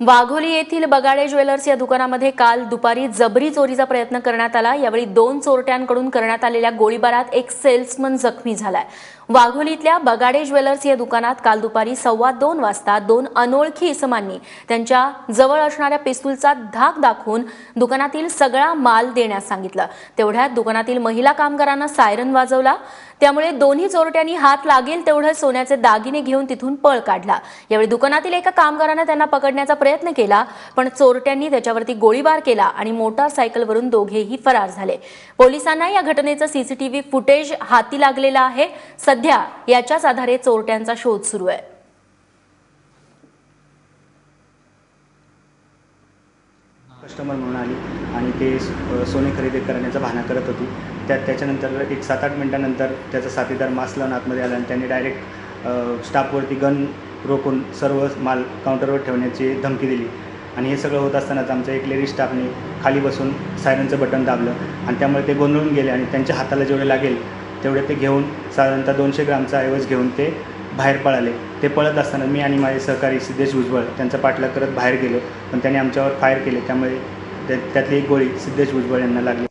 वाघोली येथील बगाडे ज्वेलर्स या दुकानामध्ये काल दुपारी जबरी चोरीचा प्रयत्न करण्यात आला. यावेळी दोन चोरट्यांकडून करण्यात आलेल्या गोळीबारात एक सेल्समन जखमी झालाय. वाघोलीतल्या बगाडे ज्वेलर्स या दुकानात काल दुपारी सव्वा दोन वाजता दोन अनोळखी इसमांनी त्यांच्या जवळ असणाऱ्या पिस्तूलचा धाक दाखवून दुकानातील सगळा माल देण्यास सांगितलं. तेवढ्यात दुकानातील महिला कामगारांना सायरन वाजवला. त्यामुळे दोन्ही चोरट्यांनी हात लागेल तेवढं सोन्याचे दागिने घेऊन तिथून पळ काढला. यावेळी दुकानातील एका कामगारानं त्यांना पकडण्याचा प्रयत्न केला पण चोरट्यांनी त्याच्यावरती गोळीबार केला आणि मोटारसायकलवरून दोघेही फरार झाले. पोलिसांना या घटनेचं सीसीटीव्ही फुटेज हाती लागलेलं आहे. सध्या याच्याच आधारे चोरट्यांचा शोध सुरू आहे. कस्टमर म्हणून आली आणि ते सोने खरेदी करण्याचा भाना करत होती. त्यात त्याच्यानंतर एक सात आठ मिनटानंतर त्याचा साथीदार मास्क लावून आतमध्ये आला आणि त्यांनी डायरेक्ट स्टाफवरती गन रोखून सर्व माल काउंटरवर ठेवण्याची धमकी दिली. आणि हे सगळं होत असतानाच आमच्या एक लेडीज स्टाफने खाली बसून सायरनचं बटन दाबलं आणि त्यामुळे ते गोंधळून गेले आणि त्यांच्या हाताला जेवढे लागेल तेवढे ते घेऊन साधारणतः दोनशे ग्रामचा ऐवज घेऊन ते बाहेर पळाले. ते पळत असताना मी आणि माझे सहकारी सिद्धेश भुजबळ त्यांचा पाठलाग करत बाहेर गेलो. पण त्यांनी आमच्यावर फायर केले. त्यामुळे त्या- त्यातली एक गोळी सिद्धेश भुजबळ यांना लागली.